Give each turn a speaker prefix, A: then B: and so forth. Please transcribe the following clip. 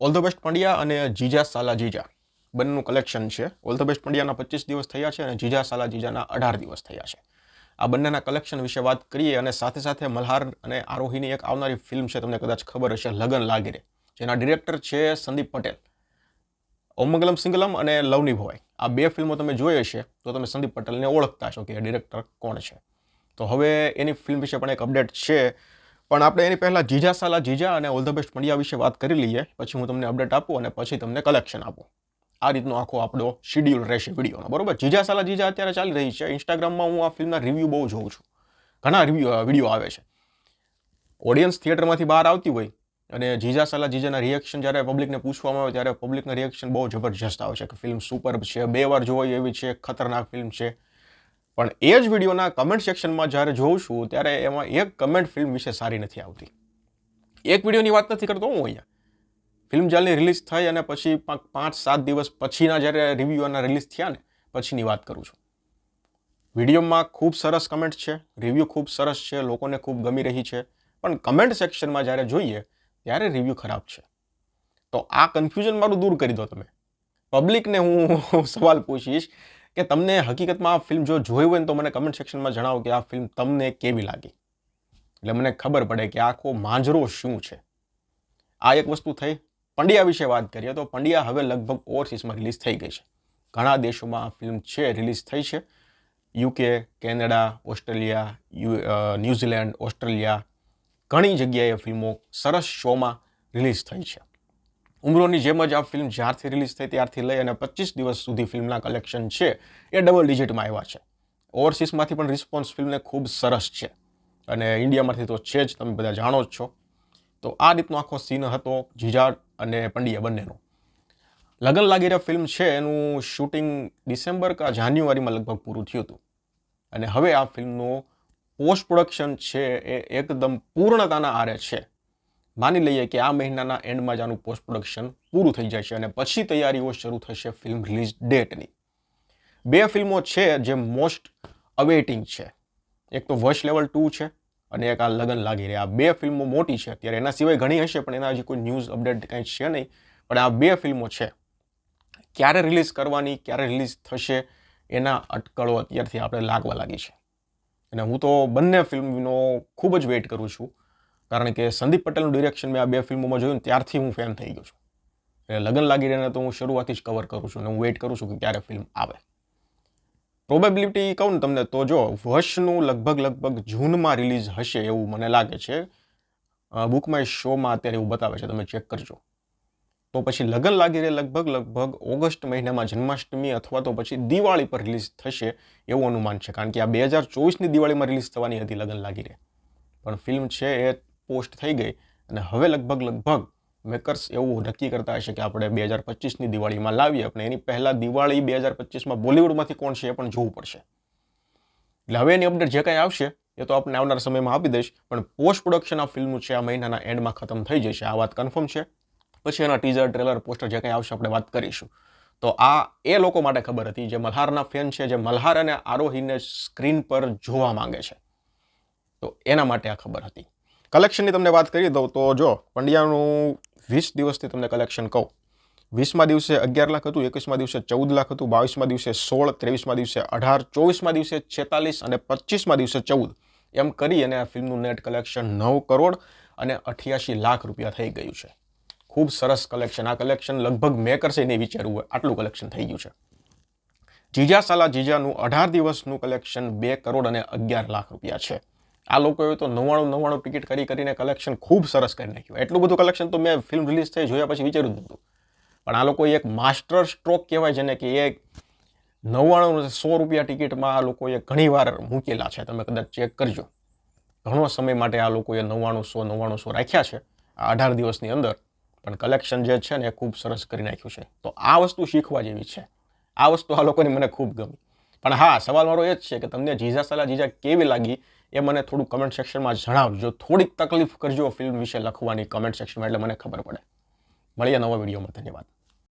A: All the best Pandya અને જીજા સાલા જીજા. બંનેનું કલેક્શન છે. ઓલ ધ બેસ્ટ પંડ્યાના પચીસ દિવસ થયા છે અને જીજા સાલા જીજાના અઢાર દિવસ થયા છે. આ બંનેના કલેક્શન વિશે વાત કરીએ અને સાથે સાથે મલ્હાર અને આરોહીની એક આવનારી ફિલ્મ છે, તમને કદાચ ખબર હશે, લગન લાગીરે જેના ડિરેક્ટર છે સંદીપ પટેલ. ઓમંગલમ સિંગલમ અને લવની ભવાઈ. આ બે ફિલ્મો તમે જોઈ હશે, તો તમે સંદીપ પટેલને ઓળખતા છો કે ડિરેક્ટર કોણ છે. તો હવે એની ફિલ્મ વિશે પણ એક અપડેટ છે. પણ આપણે એની પહેલાં જીજા સાલા જીજા અને ઓલ ધ બેસ્ટ પંડ્યા વિશે વાત કરી લઈએ, પછી હું તમને અપડેટ આપું અને પછી તમને કલેક્શન આપું. આ રીતનો આખો આપણો શિડ્યુલ રહેશે વિડીયોનો. બરોબર? જીજા સાલા જીજા અત્યારે ચાલી રહી છે. ઇન્સ્ટાગ્રામમાં હું આ ફિલ્મના રિવ્યૂ બહુ જોઉં છું. ઘણા રિવ્યૂ વીડિયો આવે છે. ઓડિયન્સ થિયેટરમાંથી બહાર આવતી હોય અને જીજા સાલા જીજાના રિએક્શન જ્યારે પબ્લિકને પૂછવામાં આવે ત્યારે પબ્લિકના રિએક્શન બહુ જબરજસ્ત આવે છે કે ફિલ્મ સુપર છે, બે વાર જોવાય એવી છે, ખતરનાક ફિલ્મ છે. પણ એ જ વિડીયોના કમેન્ટ સેક્શનમાં જ્યારે જોઉં છું, ત્યારે એમાં એક કમેન્ટ ફિલ્મ વિશે સારી નથી આવતી. એક વિડીયોની વાત નથી કરતો હું અહીંયા. ફિલ્મ જ્યારે રિલીઝ થઈ અને પછી પાંચ સાત દિવસ પછીના જ્યારે રિવ્યૂ એના રિલીઝ થયા ને, પછીની વાત કરું છું. વિડીયોમાં ખૂબ સરસ કમેન્ટ છે રિવ્યૂ ખૂબ સરસ છે, લોકોને ખૂબ ગમી રહી છે. પણ કમેન્ટ સેક્શનમાં જ્યારે જોઈએ, ત્યારે રિવ્યૂ ખરાબ છે. તો આ કન્ફ્યુઝન મારું દૂર કરી દો તમે. પબ્લિકને હું સવાલ પૂછીશ કે તમને હકીકતમાં આ ફિલ્મ જો જોઈ હોય ને તો મને કમેન્ટ સેક્શનમાં જણાવો કે આ ફિલ્મ તમને કેવી લાગી. એટલે મને ખબર પડે કે આખો માંજરો શું છે. આ એક વસ્તુ થઈ. પંડ્યા વિશે વાત કરીએ તો પંડ્યા હવે લગભગ ઓવરસીઝમાં રિલીઝ થઈ ગઈ છે. ઘણા દેશોમાં આ ફિલ્મ છે રિલીઝ થઈ છે. યુકે કેનેડા ઓસ્ટ્રેલિયા યુ ન્યૂઝીલેન્ડ ઓસ્ટ્રેલિયા ઘણી જગ્યાએ ફિલ્મો સરસ શોમાં રિલીઝ થઈ છે. ઉમરોની જેમ જ આ ફિલ્મ જ્યારથી રિલીઝ થઈ ત્યારથી લઈ અને પચીસ દિવસ સુધી ફિલ્મના કલેક્શન છે એ ડબલ ડિજિટમાં આવ્યા છે. ઓવરસીઝમાંથી પણ રિસ્પોન્સ ફિલ્મને ખૂબ સરસ છે અને ઇન્ડિયામાંથી તો છે જ, તમે બધા જાણો જ છો. તો આ રીતનો આખો સીન હતો જીજા અને પંડ્યા બંનેનો. લગન લાગી રહ્યા ફિલ્મ છે એનું શૂટિંગ ડિસેમ્બર કા જાન્યુઆરીમાં લગભગ પૂરું થયું હતું. અને હવે આ ફિલ્મનું પોસ્ટ પ્રોડક્શન છે એ એકદમ પૂર્ણતાના આરે છે. માની લઈએ કે આ મહિનાના એન્ડમાં જ આનું પોસ્ટ પ્રોડક્શન પૂરું થઈ જશે અને પછી તૈયારીઓ શરૂ થશે ફિલ્મ રિલીઝ ડેટની બે ફિલ્મો છે જે મોસ્ટ અવેટિંગ છે. એક તો વશ લેવલ ટુ છે અને એક આ લગન લાગી રહ્યા. આ બે ફિલ્મો મોટી છે અત્યારે. એના સિવાય ઘણી હશે, પણ એના હજી કોઈ ન્યૂઝ અપડેટ કંઈ છે નહીં. પણ આ બે ફિલ્મો છે. ક્યારે રિલીઝ કરવાની, ક્યારે રિલીઝ થશે, એના અટકળો અત્યારથી આપણે લાગવા લાગી છે. અને હું તો બંને ફિલ્મનો ખૂબ જ વેઇટ કરું છું. કારણ કે સંદીપ પટેલનું ડિરેક્શન મેં આ બે ફિલ્મોમાં જોયું ત્યારથી હું ફેન થઈ ગયો છું. એટલે લગન લાગી રહીને તો હું શરૂઆતથી જ કવર કરું છું અને હું વેઇટ કરું છું કે ક્યારે ફિલ્મ આવે. પ્રોબેબિલિટી કહું ને તમને, તો જો વર્ષનું લગભગ લગભગ જૂનમાં રિલીઝ હશે એવું મને લાગે છે. બુકમાય શોમાં અત્યારે એવું બતાવે છે, તમે ચેક કરજો. તો પછી લગન લાગી રહે લગભગ લગભગ ઓગસ્ટ મહિનામાં જન્માષ્ટમી અથવા તો પછી દિવાળી પર રિલીઝ થશે એવું અનુમાન છે. કારણ કે આ બે હજાર ચોવીસની દિવાળીમાં રિલીઝ થવાની હતી, લગન લાગી રહે. પણ ફિલ્મ છે એ પોસ્ટ થઈ ગઈ અને હવે લગભગ લગભગ મેકર્સ એવું નક્કી કરતા હશે કે આપણે બે હજાર પચીસની દિવાળીમાં લાવીએ. આપણે એની પહેલાં દિવાળી બે હજાર પચીસમાં બોલિવૂડમાંથી કોણ છે એ પણ જોવું પડશે. એટલે હવે એની અપડેટ જે કાંઈ આવશે એ તો આપણે આવનારા સમયમાં આપી દઈશ, પણ પોસ્ટ પ્રોડક્શન આ ફિલ્મનું છે, આ મહિનાના એન્ડમાં ખતમ થઈ જશે, આ વાત કન્ફર્મ છે. પછી એના ટીઝર, ટ્રેલર, પોસ્ટર જે કંઈ આવશે આપણે વાત કરીશું. તો આ એ લોકો માટે ખબર હતી, જે મલ્હારના ફેન છે, જે મલ્હાર અને આરોહીને સ્ક્રીન પર જોવા માંગે છે. તો એના માટે આ ખબર હતી. કલેક્શનની તમને વાત કરી દઉં તો જો, પંડ્યાનું વીસ દિવસથી તમને કલેક્શન કહું. વીસમાં દિવસે અગિયાર લાખ હતું, એકવીસમાં દિવસે ચૌદ લાખ હતું, બાવીસમાં દિવસે સોળ, ત્રેવીસમાં દિવસે અઢાર, ચોવીસમાં દિવસે છેતાલીસ અને પચીસમાં દિવસે ચૌદ. એમ કરી અને આ ફિલ્મનું નેટ કલેક્શન નવ કરોડ અને અઠ્યાસી લાખ રૂપિયા થઈ ગયું છે. ખૂબ સરસ કલેક્શન આ કલેક્શન લગભગ મેં કરશે નહીં વિચારવું હોય, આટલું કલેક્શન થઈ ગયું છે. જીજા સાલા જીજાનું અઢાર દિવસનું કલેક્શન બે કરોડ અને અગિયાર લાખ રૂપિયા છે. આ લોકોએ તો નવ્વાણું નવ્વાણું ટિકિટ કરી કરીને કલેક્શન ખૂબ સરસ કરી નાખ્યું. એટલું બધું કલેક્શન તો મેં ફિલ્મ રિલીઝ થઈ જોયા પછી વિચાર્યું જ પણ આ લોકોએ એક માસ્ટર સ્ટ્રોક કહેવાય છે ને કે એ નવ્વાણું સો રૂપિયા ટિકિટમાં આ લોકોએ ઘણીવાર મૂકેલા છે. તમે કદાચ ચેક કરજો. ઘણો સમય માટે આ લોકોએ નવ્વાણું સો નવ્વાણું સો રાખ્યા છે આ અઢાર દિવસની અંદર. પણ કલેક્શન જે છે ને એ ખૂબ સરસ કરી નાખ્યું છે. તો આ વસ્તુ શીખવા જેવી છે. આ વસ્તુ આ લોકોની મને ખૂબ ગમી. પણ હા સવાલ મારો એ જ છે કે તમને જીજા સલા જીજા કેવી લાગી એ મને થોડું કમેન્ટ સેક્શનમાં જણાવજો. થોડીક તકલીફ કરજો ફિલ્મ વિશે લખવાની કમેન્ટ સેક્શનમાં એટલે મને ખબર પડે. મળીએ નવા વિડીયોમાં ધન્યવાદ.